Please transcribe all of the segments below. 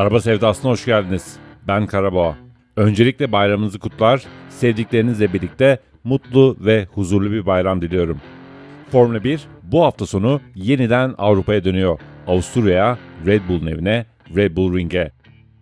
Araba sevdasına hoş geldiniz. Ben Karaboğa. Öncelikle bayramınızı kutlar, sevdiklerinizle birlikte mutlu ve huzurlu bir bayram diliyorum. Formula 1 bu hafta sonu yeniden Avrupa'ya dönüyor. Avusturya'ya, Red Bull'un evine, Red Bull Ring'e.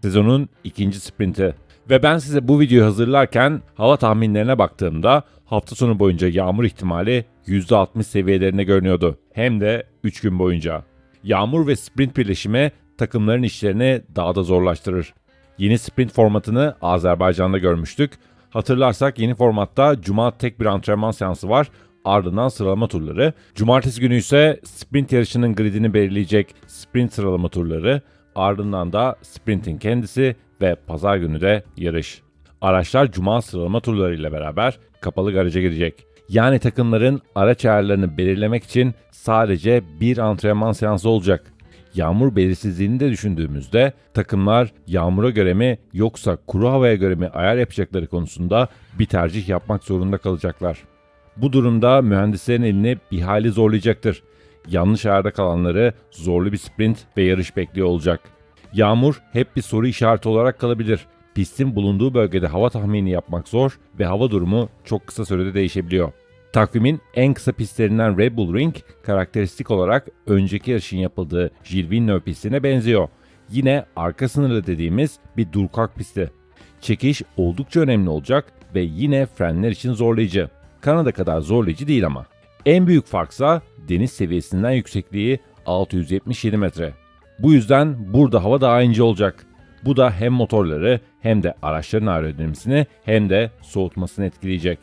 Sezonun ikinci sprinti. Ve ben size bu videoyu hazırlarken hava tahminlerine baktığımda hafta sonu boyunca yağmur ihtimali %60 seviyelerinde görünüyordu. Hem de 3 gün boyunca. Yağmur ve sprint birleşimi takımların işlerini daha da zorlaştırır. Yeni sprint formatını Azerbaycan'da görmüştük. Hatırlarsak yeni formatta cuma tek bir antrenman seansı var. Ardından sıralama turları. Cumartesi günü ise sprint yarışının gridini belirleyecek sprint sıralama turları. Ardından da sprintin kendisi ve pazar günü de yarış. Araçlar cuma sıralama turlarıyla beraber kapalı garaja girecek. Yani takımların araç ayarlarını belirlemek için sadece bir antrenman seansı olacak. Yağmur belirsizliğini de düşündüğümüzde takımlar yağmura göre mi yoksa kuru havaya göre mi ayar yapacakları konusunda bir tercih yapmak zorunda kalacaklar. Bu durumda mühendislerin elini bir hali zorlayacaktır. Yanlış ayarda kalanları zorlu bir sprint ve yarış bekliyor olacak. Yağmur hep bir soru işareti olarak kalabilir. Pistin bulunduğu bölgede hava tahmini yapmak zor ve hava durumu çok kısa sürede değişebiliyor. Takvimin en kısa pistlerinden Red Bull Ring karakteristik olarak önceki yarışın yapıldığı Gilles Villeneuve pistine benziyor. Yine arka sınırlı dediğimiz bir durkak pisti. Çekiş oldukça önemli olacak ve yine frenler için zorlayıcı. Kanada kadar zorlayıcı değil ama. En büyük farksa deniz seviyesinden yüksekliği 677 metre. Bu yüzden burada hava daha ince olacak. Bu da hem motorları hem de araçların aerodinamisini hem de soğutmasını etkileyecek.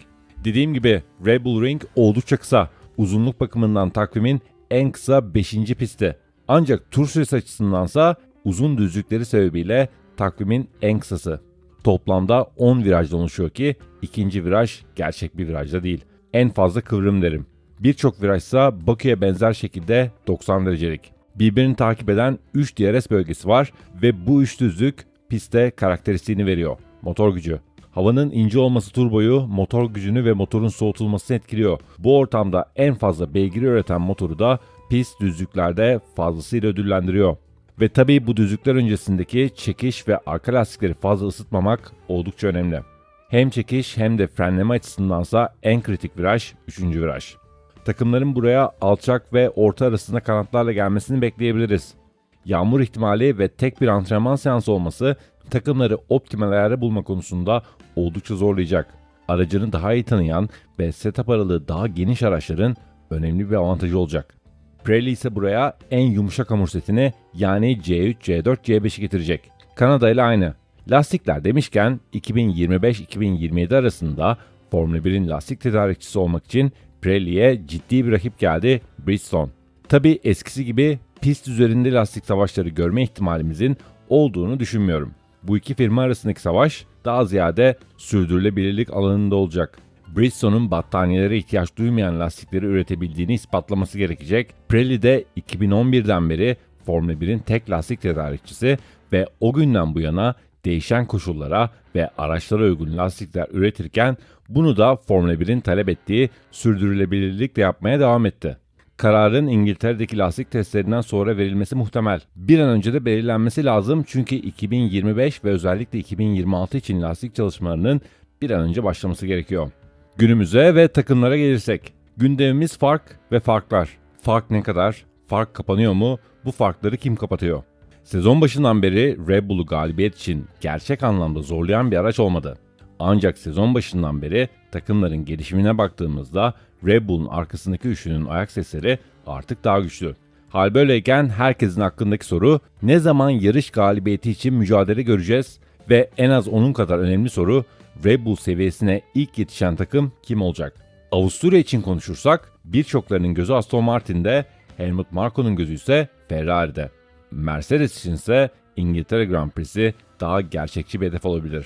Dediğim gibi Red Bull Ring oldukça kısa. Uzunluk bakımından takvimin en kısa 5. pisti. Ancak tur süresi açısındansa uzun düzlükleri sebebiyle takvimin en kısası. Toplamda 10 virajdan oluşuyor ki ikinci viraj gerçek bir virajda değil. En fazla kıvrım derim. Birçok virajsa Bakü'ye benzer şekilde 90 derecelik. Birbirini takip eden 3 DRS bölgesi var ve bu üç düzlük piste karakteristiğini veriyor. Motor gücü. Havanın ince olması turboyu, motor gücünü ve motorun soğutulmasını etkiliyor. Bu ortamda en fazla beygiri üreten motoru da pist düzlüklerde fazlasıyla ödüllendiriyor. Ve tabii bu düzlükler öncesindeki çekiş ve arka lastikleri fazla ısıtmamak oldukça önemli. Hem çekiş hem de frenleme açısındansa en kritik viraj 3. viraj. Takımların buraya alçak ve orta arasında kanatlarla gelmesini bekleyebiliriz. Yağmur ihtimali ve tek bir antrenman seansı olması takımları optimal ayarı bulma konusunda oldukça zorlayacak. Aracını daha iyi tanıyan ve setup aralığı daha geniş araçların önemli bir avantajı olacak. Pirelli ise buraya en yumuşak hamur setini yani C3, C4, C5'i getirecek. Kanada ile aynı. Lastikler demişken 2025-2027 arasında Formula 1'in lastik tedarikçisi olmak için Pirelli'ye ciddi bir rakip geldi Bridgestone. Tabi eskisi gibi pist üzerinde lastik savaşları görme ihtimalimizin olduğunu düşünmüyorum. Bu iki firma arasındaki savaş daha ziyade sürdürülebilirlik alanında olacak. Bridgestone'un battaniyelere ihtiyaç duymayan lastikleri üretebildiğini ispatlaması gerekecek. Pirelli de 2011'den beri Formula 1'in tek lastik tedarikçisi ve o günden bu yana değişen koşullara ve araçlara uygun lastikler üretirken bunu da Formula 1'in talep ettiği sürdürülebilirlikle yapmaya devam etti. Kararın İngiltere'deki lastik testlerinden sonra verilmesi muhtemel. Bir an önce de belirlenmesi lazım çünkü 2025 ve özellikle 2026 için lastik çalışmalarının bir an önce başlaması gerekiyor. Günümüze ve takımlara gelirsek. Gündemimiz fark ve farklar. Fark ne kadar? Fark kapanıyor mu? Bu farkları kim kapatıyor? Sezon başından beri Red Bull'u galibiyet için gerçek anlamda zorlayan bir araç olmadı. Ancak sezon başından beri takımların gelişimine baktığımızda Red Bull'un arkasındaki üçlünün ayak sesleri artık daha güçlü. Hal böyleyken herkesin hakkındaki soru ne zaman yarış galibiyeti için mücadele göreceğiz ve en az onun kadar önemli soru Red Bull seviyesine ilk yetişen takım kim olacak? Avusturya için konuşursak birçoklarının gözü Aston Martin'de, Helmut Marko'nun gözü ise Ferrari'de. Mercedes için ise İngiltere Grand Prix'si daha gerçekçi bir hedef olabilir.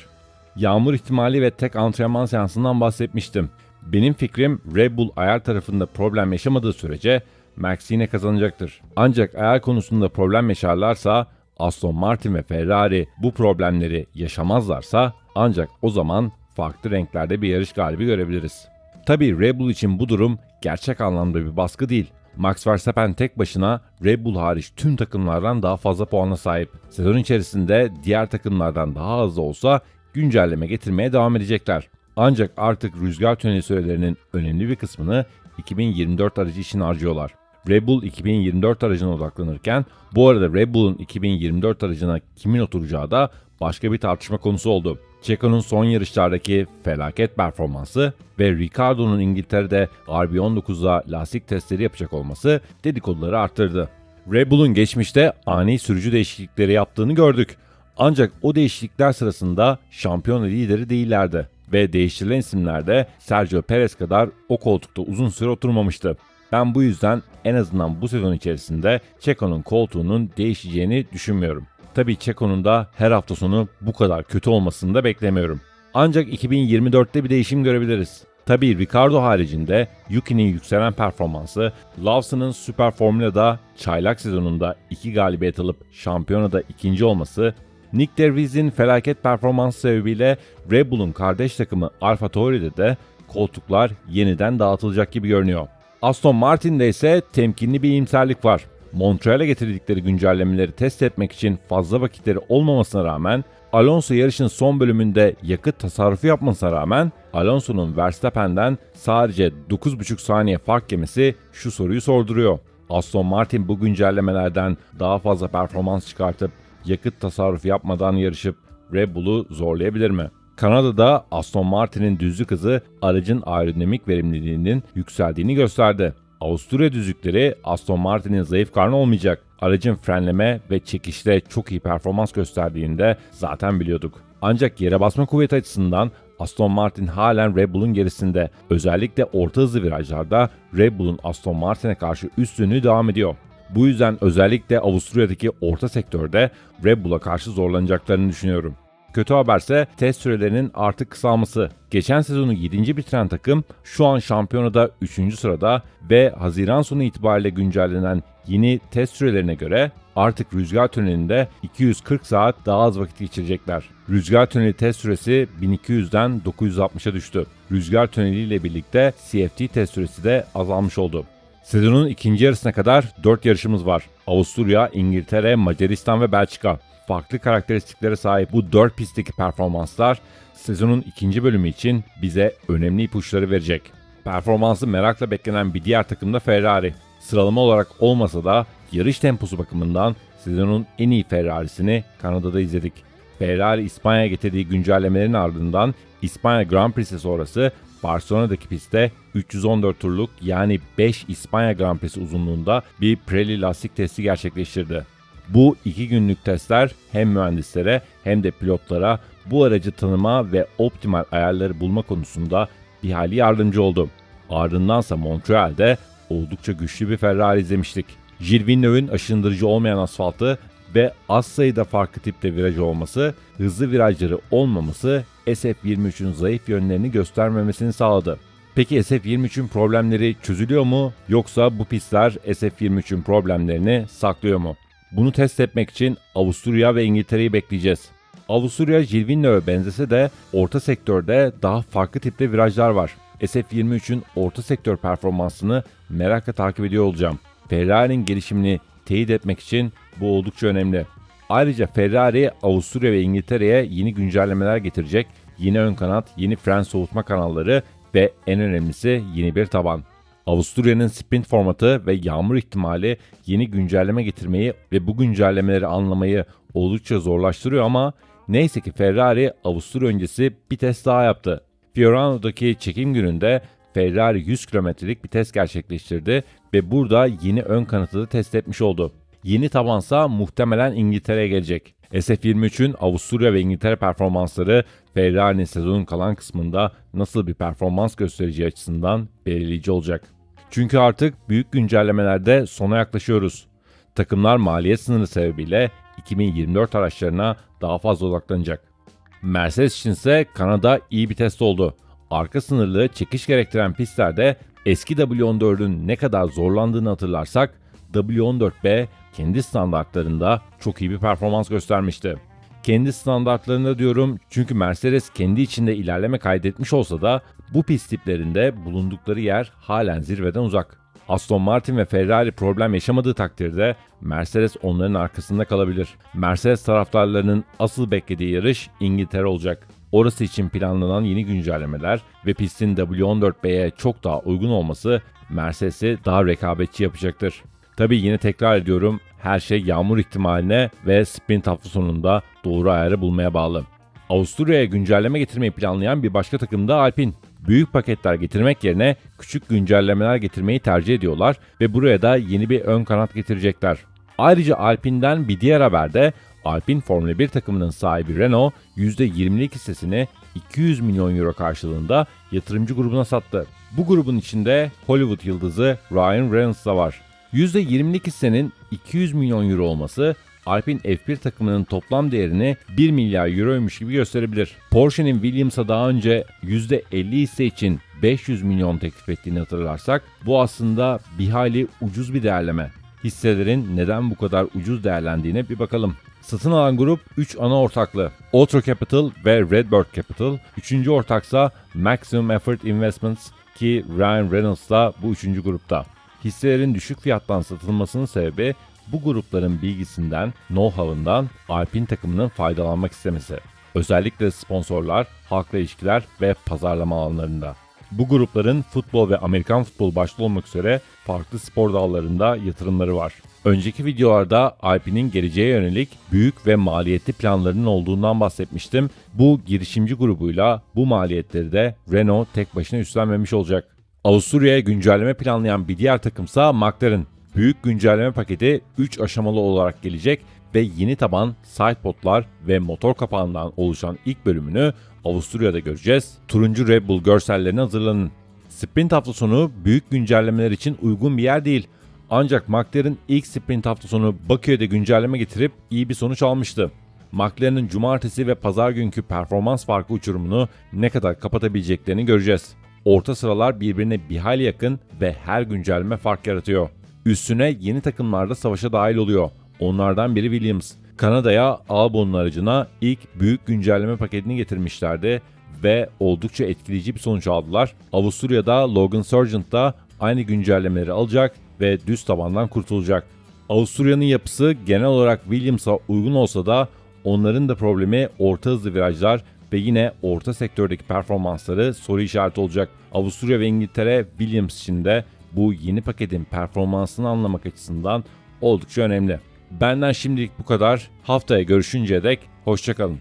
Yağmur ihtimali ve tek antrenman seansından bahsetmiştim. Benim fikrim Red Bull ayar tarafında problem yaşamadığı sürece Max yine kazanacaktır. Ancak ayar konusunda problem yaşarlarsa Aston Martin ve Ferrari bu problemleri yaşamazlarsa ancak o zaman farklı renklerde bir yarış galibi görebiliriz. Tabi Red Bull için bu durum gerçek anlamda bir baskı değil. Max Verstappen tek başına Red Bull hariç tüm takımlardan daha fazla puana sahip. Sezon içerisinde diğer takımlardan daha az da olsa güncelleme getirmeye devam edecekler. Ancak artık rüzgar tüneli sürelerinin önemli bir kısmını 2024 aracı için harcıyorlar. Red Bull 2024 aracına odaklanırken bu arada Red Bull'un 2024 aracına kimin oturacağı da başka bir tartışma konusu oldu. Checo'nun son yarışlardaki felaket performansı ve Ricardo'nun İngiltere'de RB19'da lastik testleri yapacak olması dedikoduları arttırdı. Red Bull'un geçmişte ani sürücü değişiklikleri yaptığını gördük. Ancak o değişiklikler sırasında şampiyon lideri değillerdi ve değiştirilen isimlerde Sergio Perez kadar o koltukta uzun süre oturmamıştı. Ben bu yüzden en azından bu sezon içerisinde Checo'nun koltuğunun değişeceğini düşünmüyorum. Tabii Checo'nun da her hafta sonu bu kadar kötü olmasını da beklemiyorum. Ancak 2024'te bir değişim görebiliriz. Tabii Ricardo haricinde Yuki'nin yükselen performansı, Lawson'ın Süper Formula'da çaylak sezonunda 2 galibiyet alıp şampiyonada ikinci olması, Nick DeVries'in felaket performansı sebebiyle Red Bull'un kardeş takımı Alfa Tauri'de de koltuklar yeniden dağıtılacak gibi görünüyor. Aston Martin'de ise temkinli bir iyimserlik var. Montreal'e getirdikleri güncellemeleri test etmek için fazla vakitleri olmamasına rağmen Alonso yarışın son bölümünde yakıt tasarrufu yapmasına rağmen Alonso'nun Verstappen'den sadece 9,5 saniye fark yemesi şu soruyu sorduruyor. Aston Martin bu güncellemelerden daha fazla performans çıkartıp yakıt tasarrufu yapmadan yarışıp Red Bull'u zorlayabilir mi? Kanada'da Aston Martin'in düzlük hızı aracın aerodinamik verimliliğinin yükseldiğini gösterdi. Avusturya düzlükleri Aston Martin'in zayıf karnı olmayacak. Aracın frenleme ve çekişte çok iyi performans gösterdiğini de zaten biliyorduk. Ancak yere basma kuvveti açısından Aston Martin halen Red Bull'un gerisinde. Özellikle orta hızlı virajlarda Red Bull'un Aston Martin'e karşı üstünlüğü devam ediyor. Bu yüzden özellikle Avusturya'daki orta sektörde Red Bull'a karşı zorlanacaklarını düşünüyorum. Kötü haberse test sürelerinin artık kısalması. Geçen sezonu 7. bitiren takım şu an şampiyonada 3. sırada ve Haziran sonu itibariyle güncellenen yeni test sürelerine göre artık rüzgar tünelinde 240 saat daha az vakit geçirecekler. Rüzgar tüneli test süresi 1200'den 960'a düştü. Rüzgar tüneli ile birlikte CFD test süresi de azalmış oldu. Sezonun ikinci yarısına kadar 4 yarışımız var. Avusturya, İngiltere, Macaristan ve Belçika farklı karakteristiklere sahip bu 4 pistteki performanslar sezonun ikinci bölümü için bize önemli ipuçları verecek. Performansı merakla beklenen bir diğer takım da Ferrari. Sıralama olarak olmasa da yarış temposu bakımından sezonun en iyi Ferrari'sini Kanada'da izledik. Ferrari İspanya'ya getirdiği güncellemelerin ardından İspanya Grand Prix'si sonrası Barcelona'daki pistte 314 turluk yani 5 İspanya Grand Prix'si uzunluğunda bir Pirelli lastik testi gerçekleştirdi. Bu iki günlük testler hem mühendislere hem de pilotlara bu aracı tanıma ve optimal ayarları bulma konusunda bir hali yardımcı oldu. Ardındansa Montreal'de oldukça güçlü bir Ferrari izlemiştik. Gilles Villeneuve'ün aşındırıcı olmayan asfaltı ve az sayıda farklı tipte viraj olması, hızlı virajları olmaması SF23'ün zayıf yönlerini göstermemesini sağladı. Peki SF23'ün problemleri çözülüyor mu yoksa bu pistler SF23'ün problemlerini saklıyor mu? Bunu test etmek için Avusturya ve İngiltere'yi bekleyeceğiz. Avusturya Villeneuve benzese de orta sektörde daha farklı tipte virajlar var. SF23'ün orta sektör performansını merakla takip ediyor olacağım. Ferrari'nin gelişimini teyit etmek için bu oldukça önemli. Ayrıca Ferrari Avusturya ve İngiltere'ye yeni güncellemeler getirecek, yeni ön kanat, yeni fren soğutma kanalları ve en önemlisi yeni bir taban. Avusturya'nın sprint formatı ve yağmur ihtimali yeni güncelleme getirmeyi ve bu güncellemeleri anlamayı oldukça zorlaştırıyor ama neyse ki Ferrari Avusturya öncesi bir test daha yaptı. Fiorano'daki çekim gününde Ferrari 100 kilometrelik bir test gerçekleştirdi ve burada yeni ön kanatı da test etmiş oldu. Yeni tabansa muhtemelen İngiltere'ye gelecek. SF23'ün Avusturya ve İngiltere performansları Ferrari'nin sezonun kalan kısmında nasıl bir performans göstereceği açısından belirleyici olacak. Çünkü artık büyük güncellemelerde sona yaklaşıyoruz. Takımlar maliyet sınırı sebebiyle 2024 araçlarına daha fazla odaklanacak. Mercedes için ise Kanada iyi bir test oldu. Arka sınırlı çekiş gerektiren pistlerde eski W14'ün ne kadar zorlandığını hatırlarsak W14B kendi standartlarında çok iyi bir performans göstermişti. Kendi standartlarında diyorum çünkü Mercedes kendi içinde ilerleme kaydetmiş olsa da bu pist tiplerinde bulundukları yer halen zirveden uzak. Aston Martin ve Ferrari problem yaşamadığı takdirde Mercedes onların arkasında kalabilir. Mercedes taraftarlarının asıl beklediği yarış İngiltere olacak. Orası için planlanan yeni güncellemeler ve pistin W14B'ye çok daha uygun olması Mercedes'i daha rekabetçi yapacaktır. Tabi yine tekrar ediyorum her şey yağmur ihtimaline ve sprint hafta sonunda doğru ayarı bulmaya bağlı. Avusturya'ya güncelleme getirmeyi planlayan bir başka takım da Alpine. Büyük paketler getirmek yerine küçük güncellemeler getirmeyi tercih ediyorlar ve buraya da yeni bir ön kanat getirecekler. Ayrıca Alpine'den bir diğer haberde Alpine Formula 1 takımının sahibi Renault %20'lik hissesini 200 milyon euro karşılığında yatırımcı grubuna sattı. Bu grubun içinde Hollywood yıldızı Ryan Reynolds da var. %20'lik hissenin 200 milyon euro olması Alpine F1 takımının toplam değerini 1 milyar euroymuş gibi gösterebilir. Porsche'nin Williams'a daha önce %50 hisse için 500 milyon teklif ettiğini hatırlarsak bu aslında bir hayli ucuz bir değerleme. Hisselerin neden bu kadar ucuz değerlendiğine bir bakalım. Satın alan grup 3 ana ortaklı. Otro Capital ve Redbird Capital. Üçüncü ortaksa Maximum Effort Investments ki Ryan Reynolds da bu üçüncü grupta. Hisselerin düşük fiyattan satılmasının sebebi bu grupların bilgisinden, know-how'ından Alpine takımının faydalanmak istemesi. Özellikle sponsorlar, halkla ilişkiler ve pazarlama alanlarında. Bu grupların futbol ve Amerikan futbol başta olmak üzere farklı spor dallarında yatırımları var. Önceki videolarda Alpine'in geleceğe yönelik büyük ve maliyetli planlarının olduğundan bahsetmiştim. Bu girişimci grubuyla bu maliyetleri de Renault tek başına üstlenmemiş olacak. Avusturya'ya güncelleme planlayan bir diğer takımsa McLaren. Büyük güncelleme paketi 3 aşamalı olarak gelecek ve yeni taban, sidepodlar ve motor kapağından oluşan ilk bölümünü Avusturya'da göreceğiz. Turuncu Red Bull görsellerine hazırlanın. Sprint hafta sonu büyük güncellemeler için uygun bir yer değil. Ancak McLaren ilk sprint hafta sonu Bakü'de güncelleme getirip iyi bir sonuç almıştı. McLaren'ın cumartesi ve pazar günkü performans farkı uçurumunu ne kadar kapatabileceklerini göreceğiz. Orta sıralar birbirine bir hayli yakın ve her güncelleme fark yaratıyor. Üstüne yeni takımlarda savaşa dahil oluyor. Onlardan biri Williams. Kanada'ya Albon'un aracına ilk büyük güncelleme paketini getirmişlerdi ve oldukça etkileyici bir sonuç aldılar. Avusturya'da Logan Sargent da aynı güncellemeleri alacak ve düz tabandan kurtulacak. Avusturya'nın yapısı genel olarak Williams'a uygun olsa da onların da problemi orta hızlı virajlar ve yine orta sektördeki performansları soru işareti olacak. Avusturya ve İngiltere Williams için de bu yeni paketin performansını anlamak açısından oldukça önemli. Benden şimdilik bu kadar. Haftaya görüşünceye dek hoşçakalın.